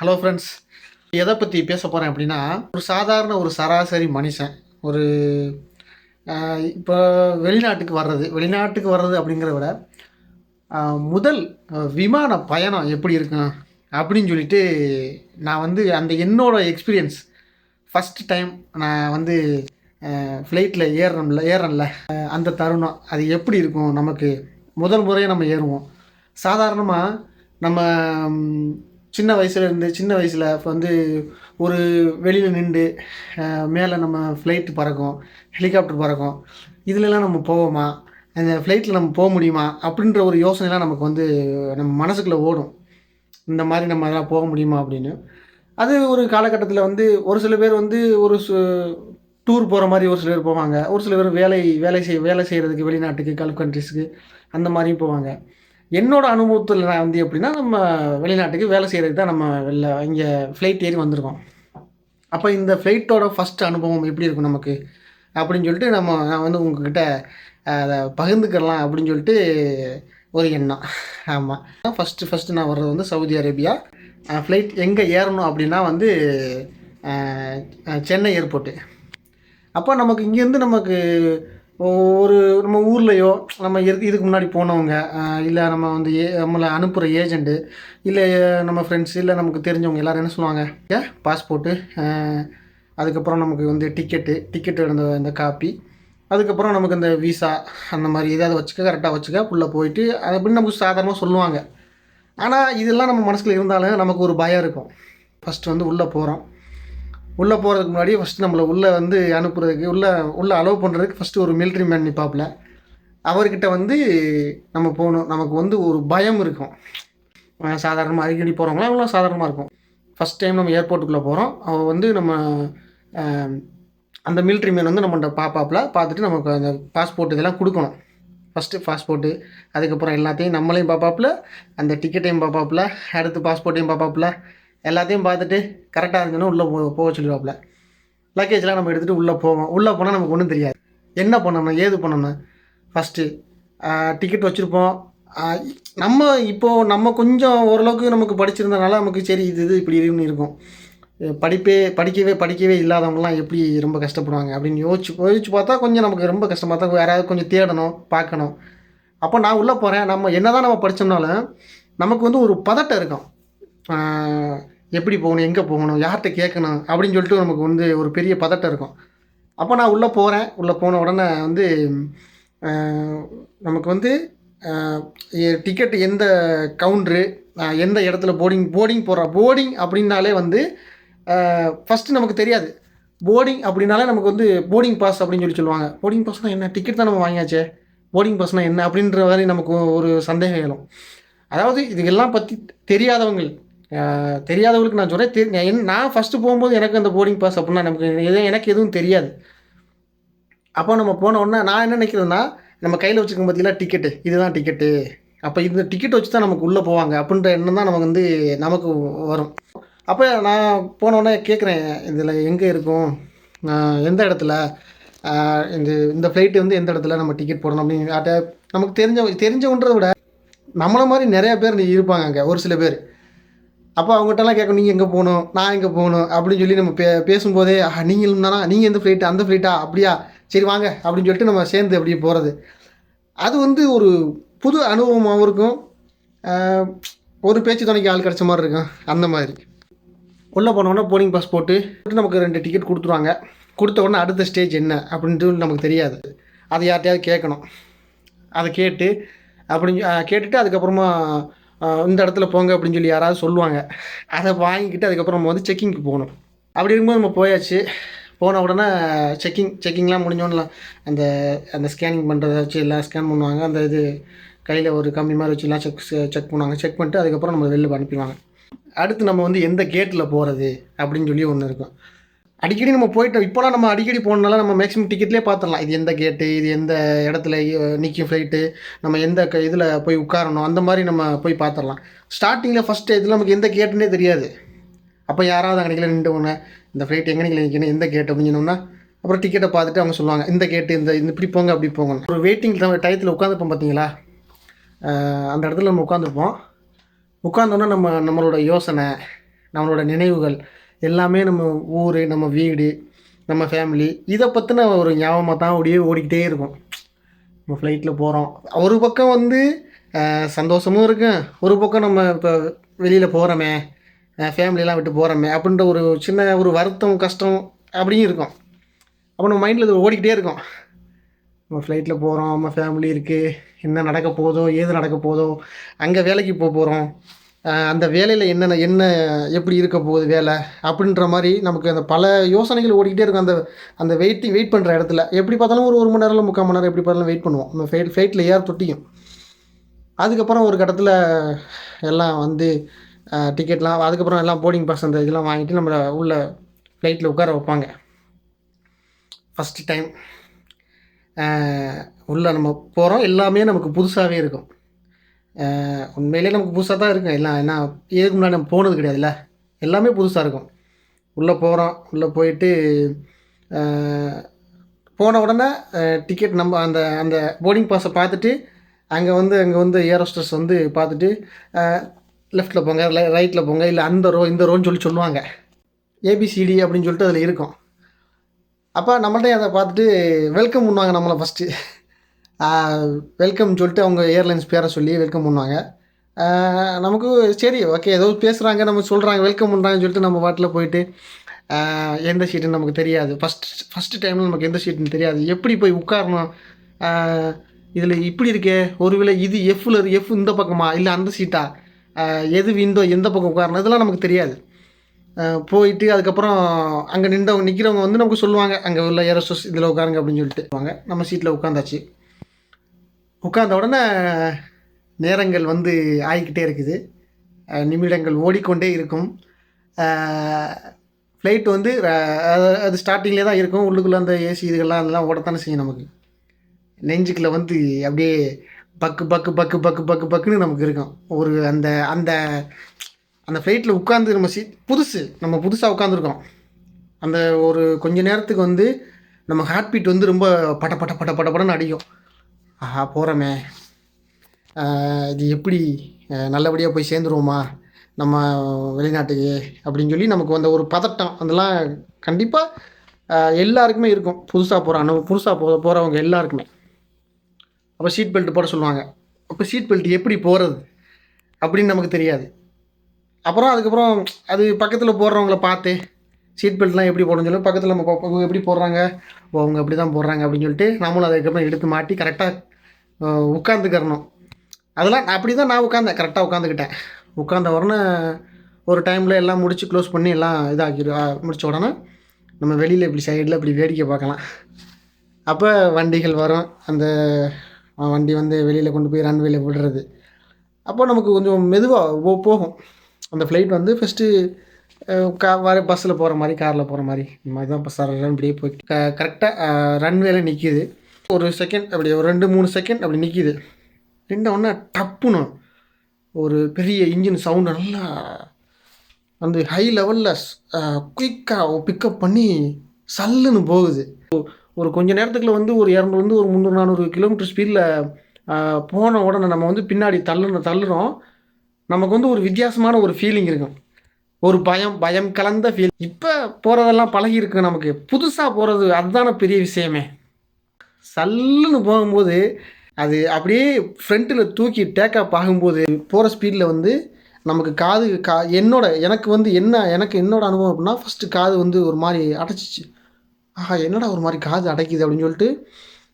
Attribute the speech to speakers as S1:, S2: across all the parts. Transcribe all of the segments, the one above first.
S1: Hello friends எதை பற்றி பேச போகிறேன் அப்படின்னா ஒரு சாதாரண ஒரு சராசரி மனுஷன் ஒரு இப்போ வெளிநாட்டுக்கு வர்றது வெளிநாட்டுக்கு வர்றது அப்படிங்கிறத விட முதல் விமான பயணம் எப்படி இருக்கும் அப்படின்னு சொல்லிட்டு நான் வந்து அந்த என்னோடய எக்ஸ்பீரியன்ஸ் ஃபஸ்ட் டைம் நான் வந்து ஃப்ளைட்டில் ஏறணும்ல ஏறேன்ல அந்த தருணம் அது எப்படி இருக்கும்? நமக்கு முதல் முறையாக நம்ம ஏறுவோம். சாதாரணமாக நம்ம சின்ன வயசுல இருந்து சின்ன வயசில் இப்போ வந்து ஒரு வெளியில் நின்று மேலே நம்ம ஃப்ளைட்டு பறக்கும் ஹெலிகாப்டர் பறக்கும். இதுலலாம் நம்ம போவோமா? அந்த ஃப்ளைட்டில் நம்ம போக முடியுமா? அப்படின்ற ஒரு யோசனைலாம் நமக்கு வந்து நம்ம மனசுக்குள்ளே ஓடும். இந்த மாதிரி நம்ம அதெல்லாம் போக முடியுமா அப்படின்னு. அது ஒரு காலகட்டத்தில் வந்து ஒரு சில பேர் வந்து ஒரு டூர் போகிற மாதிரி ஒரு சில பேர் போவாங்க. ஒரு சில பேர் வேலை வேலை செய் வேலை செய்கிறதுக்கு வெளிநாட்டுக்கு கல்ஃப் கண்ட்ரிஸ்க்கு அந்த மாதிரியும் போவாங்க. என்னோடய அனுபவத்தில் நான் வந்து எப்படின்னா நம்ம வெளிநாட்டுக்கு வேலை செய்கிறதுக்கு தான் நம்ம வெளில இங்கே ஃப்ளைட் ஏறி வந்திருக்கோம். அப்போ இந்த ஃப்ளைட்டோட ஃபஸ்ட் அனுபவம் எப்படி இருக்கும் நமக்கு? அப்படின்னு சொல்லிட்டு நம்ம நான் வந்து உங்ககிட்ட அதை பகிர்ந்துக்கலாம் அப்படின்னு சொல்லிட்டு ஒரு எண்ணம். ஆமாம் ஃபஸ்ட்டு ஃபஸ்ட்டு நான் வர்றது வந்து சவுதி அரேபியா. ஃப்ளைட் எங்கே ஏறணும் அப்படின்னா வந்து சென்னை ஏர்போர்ட்டு அப்போ நமக்கு இங்கேருந்து நமக்கு ஒரு நம்ம ஊர்லேயோ நம்ம இதுக்கு முன்னாடி போனவங்க இல்லை நம்ம வந்து ஏ நம்மளை அனுப்புகிற ஏஜெண்ட்டு இல்லை நம்ம ஃப்ரெண்ட்ஸ் இல்லை நமக்கு தெரிஞ்சவங்க எல்லோரும் என்ன சொல்லுவாங்க? ஏ பாஸ்போர்ட்டு அதுக்கப்புறம் நமக்கு வந்து டிக்கெட்டு டிக்கெட்டு அந்த இந்த காப்பி அதுக்கப்புறம் நமக்கு இந்த விசா அந்த மாதிரி ஏதாவது வச்சுக்க கரெக்டாக வச்சுக்க உள்ளே போயிட்டு அது அப்படின்னு நமக்கு சாதாரணமாக சொல்லுவாங்க. ஆனால் இதெல்லாம் நம்ம மனசில் இருந்தாலும் நமக்கு ஒரு பயம் இருக்கும். ஃபஸ்ட்டு வந்து உள்ளே போகிறோம் உள்ளே போகிறதுக்கு முன்னாடி ஃபஸ்ட்டு நம்மளை உள்ளே வந்து அனுப்புறதுக்கு உள்ளே உள்ளே அலோவ் பண்ணுறதுக்கு ஃபஸ்ட்டு ஒரு மிலிட்ரி மேன் நிற்பாப்புல அவர்கிட்ட வந்து நம்ம போகணும். நமக்கு வந்து ஒரு பயம் இருக்கும். சாதாரணமாக அடிக்கடி போகிறவங்களாம் அவ்வளோ சாதாரணமாக இருக்கும். ஃபஸ்ட் டைம் நம்ம ஏர்போர்ட்டுக்குள்ளே போகிறோம் அவள் வந்து நம்ம அந்த மிலிட்ரி மேன் வந்து நம்மகிட்ட பாப்பாப்பில். பார்த்துட்டு நமக்கு அந்த பாஸ்போர்ட் இதெல்லாம் கொடுக்கணும். ஃபஸ்ட்டு பாஸ்போர்ட்டு அதுக்கப்புறம் எல்லாத்தையும் நம்மளையும் பார்ப்பாப்புல அந்த டிக்கெட்டையும் பார்ப்பாப்புல அடுத்து பாஸ்போர்ட்டையும் பார்ப்பாப்புல எல்லாத்தையும் பார்த்துட்டு கரெக்டாக இருந்துச்சுன்னா உள்ளே போ போக சொல்லிடுவாப்புல. லக்கேஜ்லாம் நம்ம எடுத்துகிட்டு உள்ளே போவோம். உள்ளே போனால் நமக்கு ஒன்றும் தெரியாது. என்ன பண்ணணும்? ஏது பண்ணணும்? ஃபஸ்ட்டு டிக்கெட் வச்சுருப்போம். நம்ம இப்போது நம்ம கொஞ்சம் ஓரளவுக்கு நமக்கு படிச்சிருந்தனால நமக்கு சரி இது இது இப்படி இருக்குன்னு இருக்கும். படிப்பே படிக்கவே படிக்கவே இல்லாதவங்கலாம் எப்படி ரொம்ப கஷ்டப்படுவாங்க அப்படின்னு யோசிச்சு யோசிச்சு பார்த்தா கொஞ்சம் நமக்கு ரொம்ப கஷ்டமாக தான் யாராவது கொஞ்சம் தேடணும் பார்க்கணும். அப்போ நான் உள்ளே போகிறேன் நம்ம என்ன தான் நம்ம படித்தோம்னாலும் நமக்கு வந்து ஒரு பதட்டம் இருக்கும். எப்படி போகணும் எங்கே போகணும் யார்கிட்ட கேட்கணும் அப்படின்னு சொல்லிட்டு நமக்கு வந்து ஒரு பெரிய பதட்டம் இருக்கும். அப்போ நான் உள்ளே போகிறேன் உள்ளே போன உடனே வந்து நமக்கு வந்து டிக்கெட் எந்த கவுண்ட்ரு எந்த இடத்துல போர்டிங் போர்டிங் போடுற போர்டிங் அப்படின்னாலே வந்து ஃபஸ்ட்டு நமக்கு தெரியாது. போர்டிங் அப்படின்னாலே நமக்கு வந்து போர்டிங் பாஸ் அப்படின்னு சொல்லி சொல்லுவாங்க. போர்டிங் பாஸ்னால் என்ன? டிக்கெட் தான் நம்ம வாங்கியாச்சே. போர்டிங் பாஸ்னால் என்ன? அப்படின்ற மாதிரி நமக்கு ஒரு சந்தேகம் எழும். அதாவது இதுக்கெல்லாம் பற்றி தெரியாதவங்கள் தெரியாதவங்களுக்கு நான் சொல்கிறேன் தெரி நான் ஃபஸ்ட்டு போகும்போது எனக்கு அந்த போர்டிங் பாஸ் அப்படின்னா நமக்கு எதுவும் எனக்கு எதுவும் தெரியாது. அப்போ நம்ம போன உடனே நான் என்ன நினைக்கிறேன்னா நம்ம கையில் வச்சுருக்கோம் பார்த்தீங்களா டிக்கெட்டு இதுதான் டிக்கெட்டு அப்போ இந்த டிக்கெட் வச்சு தான் நமக்கு உள்ளே போவாங்க. அப்படின்ற எண்ணம் தான் நமக்கு வந்து நமக்கு வரும். அப்போ நான் போன உடனே கேட்குறேன் இதில் எங்கே இருக்கும்? எந்த இடத்துல? இந்த இந்த ஃப்ளைட்டு வந்து எந்த இடத்துல நம்ம டிக்கெட் போடணும்? அப்படின்னு நமக்கு தெரிஞ்ச தெரிஞ்சவன்றதை விட நம்மளை மாதிரி நிறையா பேர் இருப்பாங்க அங்கே ஒரு சில பேர். அப்போ அவங்ககிட்டலாம் கேட்கணும் நீங்கள் எங்கே போகணும்? நான் எங்கே போகணும்? அப்படின்னு சொல்லி நம்ம பே பேசும்போதே நீங்களும் தானா நீங்கள் எந்த ஃப்ளைட்டு அந்த ஃப்ளைட்டா அப்படியா? சரி வாங்க. அப்படின்னு சொல்லிட்டு நம்ம சேர்ந்து அப்படியே போகிறது அது வந்து ஒரு புது அனுபவமாகவும் இருக்கும். ஒரு பேச்சு துணைக்கு ஆள் கிடச்ச மாதிரி இருக்கும். அந்த மாதிரி. உள்ளே போனோடனே போர்டிங் பாஸ் போட்டு நமக்கு ரெண்டு டிக்கெட் கொடுத்துருவாங்க. கொடுத்த உடனே அடுத்த ஸ்டேஜ் என்ன அப்படின்ட்டு நமக்கு தெரியாது. அதை யார்கிட்டயாவது கேட்கணும். அதை கேட்டு அப்படின்னு கேட்டுட்டு அதுக்கப்புறமா இந்த இடத்துல போங்க அப்படின்னு சொல்லி யாராவது சொல்லுவாங்க. அதை வாங்கிக்கிட்டு அதுக்கப்புறம் நம்ம வந்து செக்கிங்க்கு போகணும். அப்படி இருக்கும்போது நம்ம போயாச்சு. போன உடனே செக்கிங் செக்கிங்லாம் முடிஞ்சோன்னா அந்த அந்த ஸ்கேனிங் பண்ணுறத வச்சு எல்லாம் ஸ்கேன் பண்ணுவாங்க. அந்த இது கையில் ஒரு கம்மி மாதிரி வச்சு எல்லாம் செக் செக் பண்ணுவாங்க. செக் பண்ணிட்டு அதுக்கப்புறம் நம்ம வெளில அனுப்பிடுவாங்க. அடுத்து நம்ம வந்து எந்த கேட்டில் போகிறது அப்படின்னு சொல்லி ஒன்று இருக்கும். அடிக்கடி நம்ம போயிட்டோம். இப்போலாம் நம்ம அடிக்கடி போனனால நம்ம மேக்ஸிமம் டிக்கெட்லேயே பார்த்துடலாம். இது எந்த கேட்டு இது எந்த இடத்துல நிற்கும் ஃப்ளைட்டு நம்ம எந்த க இதில் போய் உட்காரணும். அந்த மாதிரி நம்ம போய் பார்த்துடலாம். ஸ்டார்டிங்கில் ஃபஸ்ட்டு இதில் நமக்கு எந்த கேட்டுன்னே தெரியாது. அப்போ யாராவது அங்கே நிற்கல நின்றுவங்க இந்த ஃப்ளைட் எங்கே நிற்கல நிற்கணும் எந்த கேட் அப்படின்னு சொன்னோம்னா அப்புறம் டிக்கெட்டை பார்த்துட்டு அவங்க சொல்லுவாங்க இந்த கேட்டு இந்த இந்த இப்படி போங்க அப்படி போங்க. ஒரு வெயிட்டிங் டயத்தில் உட்காந்துப்போம் பார்த்தீங்களா? அந்த இடத்துல நம்ம உட்காந்துருப்போம். உட்காந்தோன்னா நம்ம நம்மளோட யோசனை நம்மளோட நினைவுகள் எல்லாமே நம்ம ஊர் நம்ம வீடு நம்ம ஃபேமிலி இதை பற்றின ஒரு ஞாபகமாக தான் அப்படியே ஓடிக்கிட்டே இருக்கும். நம்ம ஃப்ளைட்டில் போகிறோம் ஒரு பக்கம் வந்து சந்தோஷமும் இருக்கும் ஒரு பக்கம் நம்ம இப்போ வெளியில் போகிறோமே ஃபேமிலியெலாம் விட்டு போகிறோமே அப்படின்ற ஒரு சின்ன ஒரு வருத்தம் கஷ்டம் அப்படியும் இருக்கும். அப்போ நம்ம மைண்டில் இது ஓடிக்கிட்டே இருக்கும். நம்ம ஃப்ளைட்டில் போகிறோம் நம்ம ஃபேமிலி இருக்குது என்ன நடக்க போதோ ஏது நடக்க போதோ அங்கே வேலைக்கு போக போகிறோம் அந்த வேலையில் என்னென்ன என்ன எப்படி இருக்க போகுது வேலை அப்படின்ற மாதிரி நமக்கு அந்த பல யோசனைகள் ஓடிக்கிட்டே இருக்கும். அந்த அந்த வெயிட்டிங் வெயிட் பண்ணுற இடத்துல. எப்படி பார்த்தாலும் ஒரு ஒரு மணி நேரம் முக்கால் மணி நேரம் எப்படி பார்த்தாலும் வெயிட் பண்ணுவோம். நம்ம ஃபைட் ஃப்ளைட்டில் ஏற தொட்டியும். அதுக்கப்புறம் ஒரு கட்டத்தில் எல்லாம் வந்து டிக்கெட்லாம் அதுக்கப்புறம் எல்லாம் போர்டிங் பாஸ் அந்த இதெல்லாம் வாங்கிட்டு நம்மளை உள்ள ஃப்ளைட்டில் உட்கார வைப்பாங்க. ஃபஸ்ட்டு டைம் உள்ளே நம்ம போகிறோம் எல்லாமே நமக்கு புதுசாகவே இருக்கும். உண்மையிலே நமக்கு புதுசாக தான் இருக்கும். எல்லாம் ஏன்னா இதுக்கு முன்னாடி நம்ம போனது கிடையாதுல்ல? எல்லாமே புதுசாக இருக்கும். உள்ளே போகிறோம் உள்ளே போயிட்டு போன உடனே டிக்கெட் நம்ம அந்த அந்த போர்டிங் பாஸை பார்த்துட்டு அங்கே வந்து அங்கே வந்து ஏரோஸ்டர்ஸ் வந்து பார்த்துட்டு லெஃப்ட்டில் போங்க ரைட்டில் போங்க இல்லை அந்த ரோ இந்த ரோன்னு சொல்லி சொல்லுவாங்க. ஏபிசிடி அப்படின்னு சொல்லிட்டு அதில் இருக்கும். அப்போ நம்மள்ட்ட அதை பார்த்துட்டு வெல்கம் பண்ணுவாங்க நம்மளை ஃபஸ்ட்டு வெல்கம் சொல்லிட்டு அவங்க ஏர்லைன்ஸ் பேரை சொல்லி வெல்கம் பண்ணுவாங்க நமக்கு சரி ஓகே ஏதோ பேசுகிறாங்க நம்ம சொல்கிறாங்க வெல்கம் பண்ணுறாங்கன்னு சொல்லிட்டு நம்ம பாட்டில் போயிட்டு எந்த சீட்டுன்னு நமக்கு தெரியாது. ஃபஸ்ட் ஃபஸ்ட்டு டைமில் நமக்கு எந்த சீட்டுன்னு தெரியாது. எப்படி போய் உட்காரணும்? இதில் இப்படி இருக்கே ஒருவேளை இது எஃப்ல எஃப் இந்த பக்கமா? இல்லை அந்த சீட்டா எது விண்டோ எந்த பக்கம் உட்காரணும்? இதெல்லாம் நமக்கு தெரியாது. போயிட்டு அதுக்கப்புறம் அங்கே நின்றவங்க நிற்கிறவங்க வந்து நமக்கு சொல்லுவாங்க அங்கே உள்ள ஏரோசஸ் இதில் உட்காருங்க அப்படின்னு சொல்லிட்டு. வாங்க நம்ம சீட்டில் உட்காந்தாச்சு. உட்கார்ந்த உடனே நேரங்கள் வந்து ஆகிக்கிட்டே இருக்குது. நிமிடங்கள் ஓடிக்கொண்டே இருக்கும். ஃப்ளைட் வந்து அது- ஸ்டார்டிங்லேயே தான் இருக்கும். உள்ளுக்குள்ளே அந்த ஏசி இதுகள்லாம் அதெல்லாம் ஓடத்தானே செய்யும் நமக்கு. நெஞ்சுக்குள்ளே வந்து அப்படியே பக்கு பக்கு பக்கு பக்கு பக்கு பக்குன்னு நமக்கு இருக்கும். ஒரு அந்த அந்த அந்த ஃப்ளைட்டில் உட்காந்து நம்ம சீட் புதுசு. நம்ம புதுசாக உட்காந்துருக்கோம் அந்த ஒரு கொஞ்ச நேரத்துக்கு வந்து நம்ம ஹார்ட் பீட் வந்து ரொம்ப பட பட பட பட படன்னு அடிக்கும். ஆஹா போகிறோமே இது எப்படி நல்லபடியாக போய் சேர்ந்துருவோமா? நம்ம வெளிநாட்டுக்கு அப்படின்னு சொல்லி நமக்கு வந்த ஒரு பதட்டம். அதெல்லாம் கண்டிப்பாக எல்லாருக்குமே இருக்கும். புதுசாக போகிற அனுபவம் புதுசாக போ போகிறவங்க எல்லாருக்குமே. அப்போ சீட் பெல்ட் போட சொல்லுவாங்க. அப்போ சீட் பெல்ட் எப்படி போகிறது அப்படின்னு நமக்கு தெரியாது. அப்புறம் அதுக்கப்புறம் அது பக்கத்தில் போடுறவங்கள பார்த்து சீட் பெல்ட்லாம் எப்படி போடணும்னு சொல்லி பக்கத்தில் நம்ம பார்ப்போம், எப்படி போடுறாங்க? ஓ அவங்க அப்படி தான் போடுறாங்க அப்படின்னு சொல்லிட்டு நம்மளும் அதுக்கப்புறம் எடுத்து மாட்டி கரெக்டாக உட்காந்துக்கிறணும் அதெல்லாம் அப்படி தான் நான் உட்காந்தேன் கரெக்டாக உட்காந்துக்கிட்டேன் உட்காந்த உடனே ஒரு டைமில் எல்லாம் முடித்து க்ளோஸ் பண்ணி எல்லாம் இதாக்கி முடித்த உடனே நம்ம வெளியில் இப்படி சைடில் இப்படி வேடிக்கை பார்க்கலாம். அப்போ வண்டிகள் வரும். அந்த வண்டி வந்து வெளியில் கொண்டு போய் ரன்வேல விடுறது. அப்போ நமக்கு கொஞ்சம் மெதுவாக போகும். அந்த ஃப்ளைட் வந்து ஃபஸ்ட்டு வர பஸ்ஸில் போகிற மாதிரி காரில் போகிற மாதிரி இந்த மாதிரி தான் இப்போ ரன் இப்படியே போய் க கரெக்டாக ரன்வேல நிற்கிது ஒரு செகண்ட் அப்படி ஒரு ரெண்டு மூணு செகண்ட் அப்படி நிற்கிது ரெண்டு ஒன்றா டப்புன்னு ஒரு பெரிய இன்ஜின் சவுண்டு நல்லா வந்து ஹை லெவலில் குயிக்காக பிக்கப் பண்ணி சல்லுன்னு போகுது. ஒரு கொஞ்சம் நேரத்துக்குள்ள வந்து ஒரு இரநூறுலேருந்து ஒரு முந்நூறு நானூறு கிலோமீட்டர் ஸ்பீடில் போன உடனே நம்ம வந்து பின்னாடி தள்ளுன தள்ளுறோம். நமக்கு வந்து ஒரு வித்தியாசமான ஒரு ஃபீலிங் இருக்கும். ஒரு பயம் பயம் கலந்த ஃபீல் இப்போ போகிறதெல்லாம் பழகி இருக்கு நமக்கு. புதுசாக போகிறது அதுதான பெரிய விஷயமே. சல்லுன்னு போகும்போது அது அப்படியே ஃப்ரண்ட்டில் தூக்கி டேக்கப் ஆகும்போது போகிற ஸ்பீடில் வந்து நமக்கு காது கா என்னோட எனக்கு வந்து என்ன எனக்கு என்னோட அனுபவம் அப்படின்னா ஃபஸ்ட்டு காது வந்து ஒரு மாதிரி அடைச்சிச்சு. ஆஹா என்னடா ஒரு மாதிரி காது அடைக்குது அப்படின்னு சொல்லிட்டு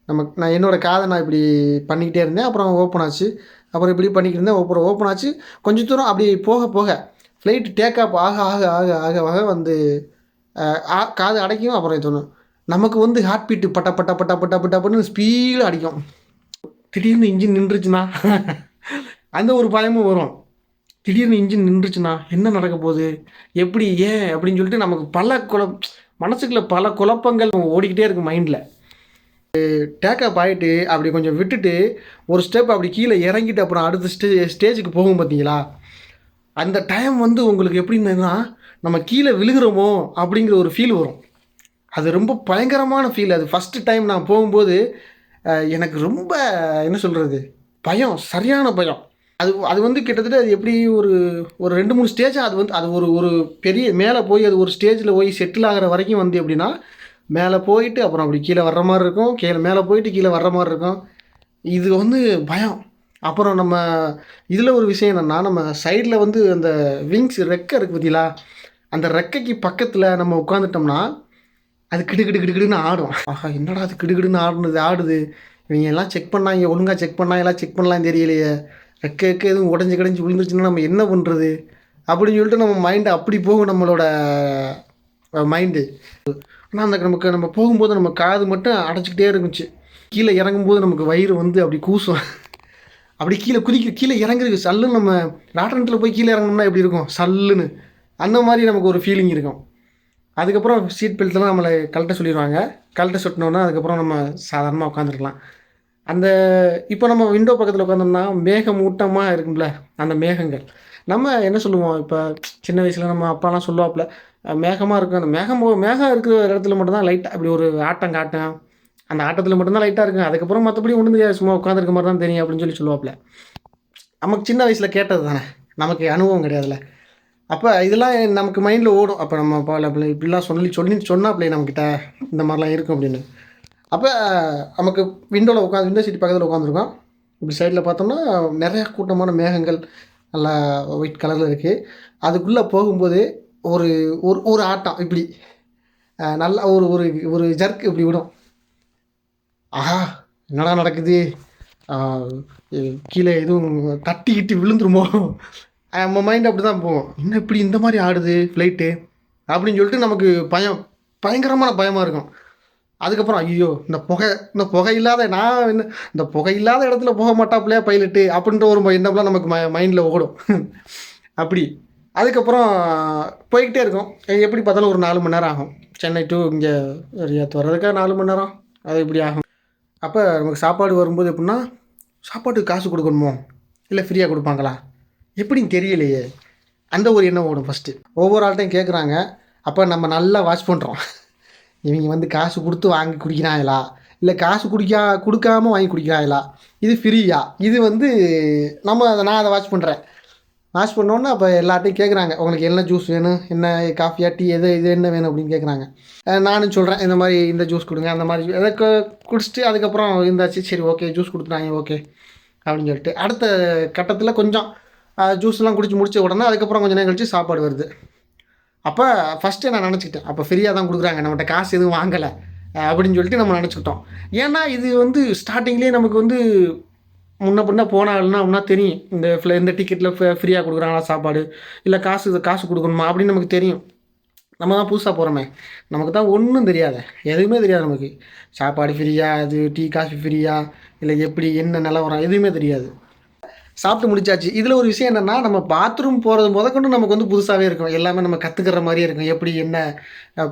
S1: நமக்கு நான் என்னோடய காதை நான் இப்படி பண்ணிக்கிட்டே இருந்தேன். அப்புறம் ஓப்பன் ஆச்சு. அப்புறம் இப்படி பண்ணிக்கிட்டு இருந்தேன். அப்புறம் ஓப்பன் ஆச்சு. கொஞ்சம் தூரம் அப்படி போக போக ஃப்ளைட் டேக்கப் ஆக ஆக ஆக ஆக ஆக வந்து ஆ- காது அடைக்கும் அப்புறம் தோணும் நமக்கு வந்து ஹார்ட் பீட்டு பட்ட பட்ட பட்ட பட்ட பட்ட பட்டு ஸ்பீடாக அடிக்கும். திடீர்னு இன்ஜின் நின்றுச்சுன்னா அந்த ஒரு பயமும் வரும். திடீர்னு இன்ஜின் நின்றுச்சுன்னா என்ன நடக்க போகுது? எப்படி ஏன்? அப்படின்னு சொல்லிட்டு நமக்கு பல குழப் மனசுக்குள்ள பல குழப்பங்கள் ஓடிக்கிட்டே இருக்குது மைண்டில் டேக்கப் ஆகிட்டு அப்படி கொஞ்சம் விட்டுட்டு ஒரு ஸ்டெப் அப்படி கீழே இறங்கிட்டு அப்புறம் அடுத்த ஸ்டே ஸ்டேஜுக்கு போகும் பார்த்தீங்களா அந்த டைம் வந்து உங்களுக்கு எப்படின்னா நம்ம கீழே விழுகிறோமோ அப்படிங்கிற ஒரு ஃபீல் வரும். அது ரொம்ப பயங்கரமான ஃபீல் அது ஃபஸ்ட்டு டைம் நான் போகும்போது எனக்கு ரொம்ப என்ன சொல்கிறது பயம் சரியான பயம். அது அது வந்து கிட்டத்தட்ட அது எப்படி ஒரு ஒரு ரெண்டு மூணு ஸ்டேஜாக அது வந்து அது ஒரு ஒரு பெரிய மேலே போய் அது ஒரு ஸ்டேஜில் போய் செட்டில் ஆகிற வரைக்கும் வந்து எப்படின்னா மேலே போயிட்டு அப்புறம் அப்படி கீழே வர்ற மாதிரி இருக்கும். கீழே மேலே போயிட்டு கீழே வர்ற மாதிரி இருக்கும். இது வந்து பயம். அப்புறம் நம்ம இதில் ஒரு விஷயம் என்னென்னா நம்ம சைடில் வந்து அந்த விங்ஸ் ரெக்கை இருக்குது பார்த்தீங்களா? அந்த ரெக்கைக்கு பக்கத்தில் நம்ம உட்காந்துட்டோம்னா அது கிடு கிடு கிடு கிடுன்னு ஆடும். ஆஹா என்னடா அது கிடுகிடுன்னு ஆடுனது ஆடுது? இவங்க எல்லாம் செக் பண்ணாங்க ஒழுங்காக செக் பண்ணா எல்லாம் செக் பண்ணலாம் தெரியலையே. ரெக்கை ரெக்க எதுவும் உடஞ்சி கிடஞ்சி விழுந்துருச்சுன்னா நம்ம என்ன பண்ணுறது அப்படின்னு சொல்லிட்டு நம்ம மைண்டு அப்படி போகும் நம்மளோட மைண்டு ஆனால் அந்த நமக்கு நம்ம போகும்போது நம்ம காது மட்டும் அடைச்சிக்கிட்டே இருந்துச்சு. கீழே இறங்கும்போது நமக்கு வயிறு வந்து அப்படி கூசும். அப்படி கீழே குதிக்க கீழே இறங்குறது சல்லுன்னு நம்ம நாட்டனத்தில் போய் கீழே இறங்கணும்னா எப்படி இருக்கும்? சல்லுன்னு. அந்த மாதிரி நமக்கு ஒரு ஃபீலிங் இருக்கும். அதுக்கப்புறம் சீட் பெல்ட்லாம் நம்மளை கழட்ட சொல்லிடுவாங்க. கழட்ட சொட்டினோன்னா அதுக்கப்புறம் நம்ம சாதாரணமாக உட்காந்துருக்கலாம் அந்த இப்போ நம்ம விண்டோ பக்கத்தில் உட்காந்தோம்னா மேகமூட்டமாக இருக்கும்ல அந்த மேகங்கள். நம்ம என்ன சொல்லுவோம்? இப்போ சின்ன வயசில் நம்ம அப்பாலாம் சொல்லுவாப்புல மேகமாக இருக்கும். அந்த மேகம் மேகம் இருக்கிற இடத்துல மட்டும்தான் லைட்டாக அப்படி ஒரு ஆட்டம் காட்டம் அந்த ஆட்டத்தில் மட்டும்தான் லைட்டாக இருக்கும். அதுக்கப்புறம் மற்றபடி ஒன்றும் தெரியாது. சும்மா உட்காந்துருக்க மாதிரி தான் தெரியும் அப்படின்னு சொல்லி சொல்லுவாப்புல நமக்கு சின்ன வயசில் கேட்டது தானே. நமக்கு அனுபவம் கிடையாதுல்ல. அப்போ இதெல்லாம் நமக்கு மைண்டில் ஓடும். அப்போ நம்ம பால இப்படிலாம் சொல்லி சொல்லி சொன்னாப்பிலே நம்மக்கிட்ட இந்த மாதிரிலாம் இருக்கும் அப்படின்னு. அப்போ நமக்கு விண்டோவில் உட்காந்து விண்டோ சீட் பக்கத்தில் உட்காந்துருக்கோம் இப்படி சைடில் பார்த்தோம்னா நிறைய கூட்டமான மேகங்கள் நல்லா ஒயிட் கலரில் இருக்குது அதுக்குள்ளே போகும்போது ஒரு ஒரு ஒரு ஆட்டம் இப்படி. நல்லா ஒரு ஒரு ஒரு ஜர்க் இப்படி விடும். ஆஹா என்னடா நடக்குது? கீழே எதுவும் தட்டிக்கிட்டு விழுந்துருமோ? நம்ம மைண்ட் அப்படி தான் போகும். இன்னும் இப்படி இந்த மாதிரி ஆடுது ஃப்ளைட்டு அப்படின்னு சொல்லிட்டு நமக்கு பயம் பயங்கரமான பயமாக இருக்கும். அதுக்கப்புறம் ஐயோ இந்த புகை இந்த புகை இல்லாத நான் என்ன இந்த புகை இல்லாத இடத்துல போக மாட்டாப்லையா பைலட்டு அப்படின்ற ஒரு எண்ணம்லாம் நமக்கு ம மைண்டில் ஓடும். அப்படி. அதுக்கப்புறம் போய்கிட்டே இருக்கும். எப்படி பார்த்தாலும் ஒரு நாலு மணி நேரம் ஆகும். சென்னை டு இங்கே வர்றதுக்காக நாலு மணி நேரம்? அது இப்படி ஆகும். அப்போ நமக்கு சாப்பாடு வரும்போது எப்படின்னா சாப்பாட்டுக்கு காசு கொடுக்கணுமோ? இல்லை ஃப்ரீயாக கொடுப்பாங்களா? எப்படின்னு தெரியலையே. அந்த ஒரு எண்ணம் ஓடும் ஃபஸ்ட்டு ஒவ்வொரு ஆள்கிட்டையும் கேட்குறாங்க. அப்போ நம்ம நல்லா வாட்ச் பண்ணுறோம் இவங்க வந்து காசு கொடுத்து வாங்கி குடிக்கிறாங்களா? இல்லை காசு குடிக்கா கொடுக்காம வாங்கி குடிக்கிறாங்களா? இது ஃப்ரீயா இது வந்து நம்ம அதை நான் அதை வாட்ச் பண்ணுறேன் வாட்ச் பண்ணோன்னே அப்போ எல்லார்ட்டையும் கேட்குறாங்க உங்களுக்கு என்ன ஜூஸ் வேணும்? என்ன காஃபியா டீ எது இது என்ன வேணும்? அப்படின்னு கேட்குறாங்க நானும் சொல்கிறேன் இந்த மாதிரி இந்த ஜூஸ் கொடுங்க அந்த மாதிரி அதை குடிச்சிட்டு அதுக்கப்புறம் இருந்தாச்சு சரி ஓகே ஜூஸ் கொடுத்துட்டாங்க ஓகே அப்படின்னு சொல்லிட்டு. அடுத்த கட்டத்தில் கொஞ்சம் ஜூஸ்லாம் குடிச்சு முடிச்ச உடனே அதுக்கப்புறம் கொஞ்சம் நேரம் கழிச்சு சாப்பாடு வருது. அப்போ ஃபஸ்ட்டு நான் நினச்சிக்கிட்டேன் அப்போ ஃப்ரீயாக தான் கொடுக்குறாங்க நம்மகிட்ட காசு எதுவும் வாங்கலை அப்படின்னு சொல்லிட்டு நம்ம நினச்சிக்கிட்டோம். ஏன்னா இது வந்து ஸ்டார்டிங்லேயே நமக்கு வந்து முன்ன பின்ன போனாலும்னா அப்படின்னா தெரியும். இந்த ஃப்ள- இந்த டிக்கெட்டில் ஃப்ரீயாக கொடுக்குறாங்களா சாப்பாடு? இல்லை காசு காசு கொடுக்கணுமா? அப்படின்னு நமக்கு தெரியும். நம்ம தான் புதுசாக போகிறோமே நமக்கு தான் ஒன்றும் தெரியாது. எதுவுமே தெரியாது நமக்கு. சாப்பாடு ஃப்ரீயா அது டீ காஃபி ஃப்ரீயா இல்லை எப்படி என்ன நிலவரம் எதுவுமே தெரியாது. சாப்பிட்டு முடிச்சாச்சு. இதில் ஒரு விஷயம் என்னென்னா நம்ம பாத்ரூம் போகிறது முதற்கொண்டு நமக்கு வந்து புதுசாகவே இருக்கும். எல்லாமே நம்ம கற்றுக்கிற மாதிரியே இருக்கும். எப்படி என்ன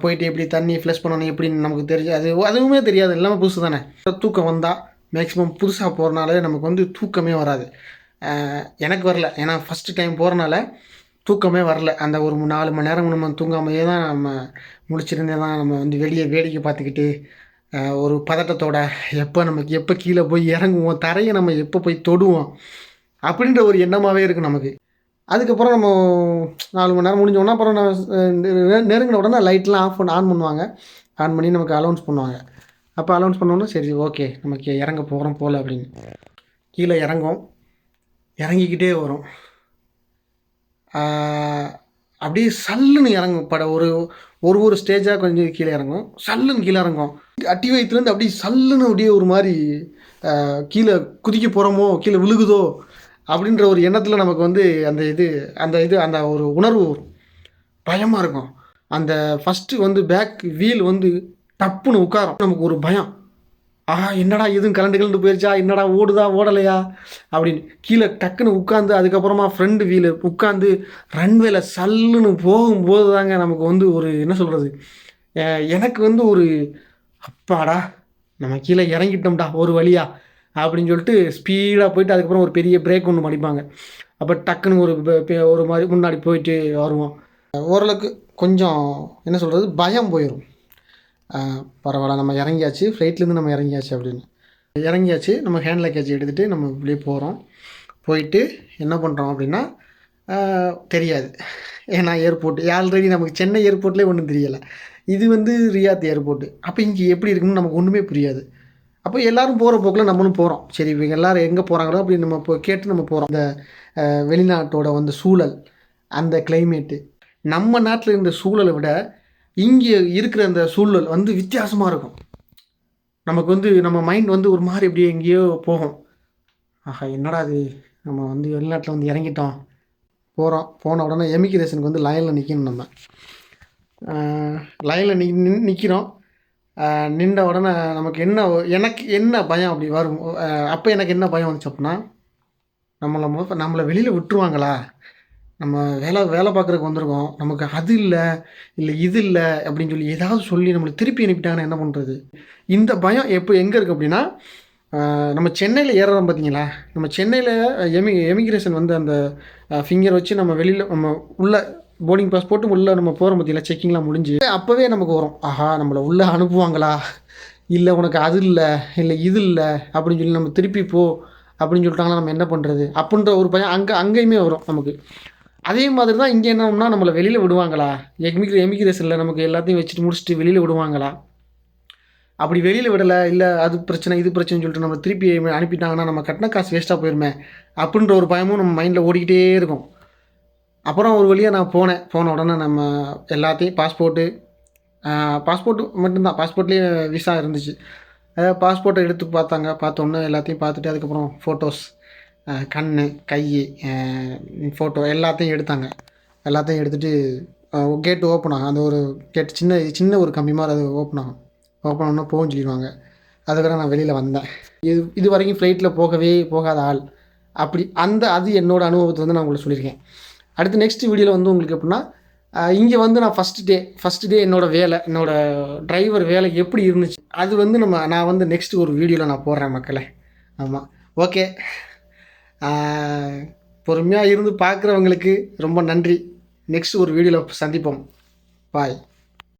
S1: போயிட்டு எப்படி தண்ணி ஃப்ளஷ் பண்ணணும் எப்படின்னு நமக்கு தெரிஞ்சு அது அதுவுமே தெரியாது. எல்லாமே புதுசு தானே. தூக்கம் வந்தால் மேக்ஸிமம் புதுசாக போகிறனாலே நமக்கு வந்து தூக்கமே வராது. எனக்கு வரல. ஏன்னா ஃபஸ்ட்டு டைம் போகிறனால தூக்கமே வரல. அந்த ஒரு நாலு மணி நேரம் நம்ம தூங்காமையே தான் நம்ம முடிச்சிருந்தே தான் நம்ம வந்து வெளியே வேடிக்கை பார்த்துக்கிட்டு ஒரு பதட்டத்தோட எப்போ நமக்கு எப்போ கீழே போய் இறங்குவோம் தரையை நம்ம எப்போ போய் தொடுவோம் அப்படின்ற ஒரு எண்ணமாகவே இருக்குது நமக்கு. அதுக்கப்புறம் நம்ம நாலு மணி நேரம் முடிஞ்சோன்னா அப்புறம் நான் நெருங்கின உடனே லைட்லாம் ஆஃப் பண்ண ஆன் பண்ணுவாங்க. ஆன் பண்ணி நமக்கு அலௌன்ஸ் பண்ணுவாங்க. அப்போ அலௌன்ஸ் பண்ணோன்னா சரி ஓகே நமக்கு இறங்க போகிறோம் போகல அப்படின்னு. கீழே இறங்கும் இறங்கிக்கிட்டே வரும். அப்படியே சல்லுன்னு இறங்கும் பட ஒரு ஒரு ஒரு ஸ்டேஜாக கொஞ்சம் கீழே இறங்கும் சல்லுன்னு கீழே இறங்கும் அட்டி வயிற்றுலேருந்து அப்படியே சல்லுன்னு அப்படியே ஒரு மாதிரி கீழே குதிக்க போகிறோமோ கீழே விழுகுதோ அப்படின்ற ஒரு எண்ணத்தில் நமக்கு வந்து அந்த இது அந்த இது அந்த ஒரு உணர்வு பயமாக இருக்கும். அந்த ஃபஸ்ட்டு வந்து பேக் வீல் வந்து டப்புன்னு உட்காரும். நமக்கு ஒரு பயம். ஆஹா என்னடா எதுவும் கலண்டு கலண்டு போயிருச்சா? என்னடா ஓடுதா? ஓடலையா? அப்படின்னு கீழே டக்குன்னு உட்காந்து அதுக்கப்புறமா ஃப்ரண்ட் வீலு உட்காந்து ரன்வேல சல்லுன்னு போகும்போது தாங்க நமக்கு வந்து ஒரு என்ன சொல்கிறது எனக்கு வந்து ஒரு அப்பாடா நம்ம கீழே இறங்கிட்டோம்டா ஒரு வழியா? அப்படின்னு சொல்லிட்டு ஸ்பீடாக போயிட்டு அதுக்கப்புறம் ஒரு பெரிய பிரேக் ஒன்று மடிப்பாங்க அப்போ டக்குன்னு ஒரு ஒரு மாதிரி முன்னாடி போயிட்டு வருவோம். ஓரளவுக்கு கொஞ்சம் என்ன சொல்கிறது பயம் போயிடும் பரவாயில்ல நம்ம இறங்கியாச்சு ஃப்ளைட்லேருந்து நம்ம இறங்கியாச்சு அப்படின்னு. இறங்கியாச்சு நம்ம ஹேண்ட் லக்கேஜ் எடுத்துகிட்டு நம்ம இப்படியே போகிறோம் போயிட்டு என்ன பண்ணுறோம் அப்படின்னா தெரியாது. ஏன்னா ஏர்போர்ட் ஆல்ரெடி நமக்கு சென்னை ஏர்போர்ட்லேயே ஒன்றும் தெரியலை. இது வந்து ரியாத் ஏர்போர்ட்டு அப்போ இங்கே எப்படி இருக்குன்னு நமக்கு ஒன்றுமே புரியாது. அப்போ எல்லோரும் போகிற போக்கில் நம்மளும் போகிறோம் சரி இவங்க எல்லோரும் எங்கே போகிறாங்களோ அப்படி நம்ம இப்போ கேட்டு நம்ம போகிறோம் இந்த வெளிநாட்டோட வந்து சூழல் அந்த கிளைமேட்டு நம்ம நாட்டில் இருந்த சூழலை விட இங்கே இருக்கிற அந்த சூழல் வந்து வித்தியாசமாக இருக்கும். நமக்கு வந்து நம்ம மைண்ட் வந்து ஒரு மாதிரி அப்படியே எங்கேயோ போகும். ஆஹா என்னடா இது? நம்ம வந்து வெளிநாட்டில் வந்து இறங்கிட்டோம். போகிறோம் போன உடனே எமிக்ரேஷனுக்கு வந்து லைனில் நிற்கணும் நம்ம லைனில் நி நிற்கிறோம் நின்ற உடனே நமக்கு என்ன எனக்கு என்ன பயம் அப்படி வரும்? அப்போ எனக்கு என்ன பயம் வந்துச்சு அப்படின்னா நம்மளை நம்மளை வெளியில் விட்டுருவாங்களா? நம்ம வேலை வேலை பார்க்குறதுக்கு வந்திருக்கோம். நமக்கு அது இல்லை இல்லை இது இல்லை அப்படின்னு சொல்லி ஏதாவது சொல்லி நம்மளை திருப்பி அனுப்பிட்டாங்கன்னா என்ன பண்ணுறது இந்த பயம் எப்போ எங்கே இருக்குது அப்படின்னா நம்ம சென்னையில் ஏறுறோம் பார்த்தீங்களா? நம்ம சென்னையில் எமி எமிக்ரேஷன் வந்து அந்த ஃபிங்கர் வச்சு நம்ம வெளியில் நம்ம உள்ள போர்டிங் பாஸ் போட்டு உள்ளே நம்ம போகிறோம் பார்த்தீங்களா? செக்கிங்லாம் முடிஞ்சு. அப்போவே நமக்கு வரும். ஆஹா நம்மளை உள்ளே அனுப்புவாங்களா? இல்லை உனக்கு அது இல்லை இல்லை இது இல்லை அப்படின்னு சொல்லி நம்ம திருப்பி போ அப்படின்னு சொல்லிட்டாங்கன்னா நம்ம என்ன பண்ணுறது அப்படின்ற ஒரு பயம் அங்கே அங்கேயுமே வரும் நமக்கு. அதே மாதிரி தான் இங்கே என்னன்னா நம்மளை வெளியில் விடுவாங்களா? எமிக்ரே எமிக்ரேஷனில் நமக்கு எல்லாத்தையும் வச்சுட்டு முடிச்சுட்டு வெளியில் விடுவாங்களா? அப்படி வெளியில் விடலை இல்லை அது பிரச்சனை இது பிரச்சனைன்னு சொல்லிட்டு நம்ம திருப்பி அனுப்பிட்டாங்கன்னா நம்ம கட்டின காசு வேஸ்ட்டாக போயிருமே அப்படின்ற ஒரு பயமும் நம்ம மைண்டில் ஓடிக்கிட்டே இருக்கும். அப்புறம் ஒரு வழியாக நான் போனேன். போன உடனே நம்ம எல்லாத்தையும் பாஸ்போர்ட்டு பாஸ்போர்ட்டு மட்டும்தான். பாஸ்போர்ட்லேயே விசா இருந்துச்சு. பாஸ்போர்ட்டை எடுத்து பார்த்தாங்க. பார்த்தோன்னே எல்லாத்தையும் பார்த்துட்டு அதுக்கப்புறம் ஃபோட்டோஸ் கண் கை ஃபோட்டோ எல்லாத்தையும் எடுத்தாங்க. எல்லாத்தையும் எடுத்துகிட்டு கேட்டு ஓப்பன் ஆகும். அந்த ஒரு கேட் சின்ன சின்ன ஒரு கம்பி மாதிரி அது ஓப்பன் ஆகும். ஓப்பன் ஆனால் போகும் சொல்லிடுவாங்க. அதுக்கப்புறம் நான் வெளியில் வந்தேன். இது இது வரைக்கும் ஃப்ளைட்டில் போகவே போகாத ஆள். அப்படி அந்த அது என்னோட அனுபவத்தை வந்து நான் உங்களுக்கு சொல்லியிருக்கேன். அடுத்து நெக்ஸ்ட் வீடியோவில் வந்து உங்களுக்கு எப்படின்னா இங்கே வந்து நான் ஃபஸ்ட் டே ஃபஸ்ட் டே என்னோட வேலை என்னோடய டிரைவர் வேலை எப்படி இருந்துச்சு அது வந்து நம்ம நான் வந்து நெக்ஸ்ட் ஒரு வீடியோவில் நான் போடுறேன் மக்களை. ஆமாம் ஓகே பொறுமையாக இருந்து பார்க்குறவங்களுக்கு ரொம்ப நன்றி. நெக்ஸ்ட் ஒரு வீடியோவில் சந்திப்போம். பாய்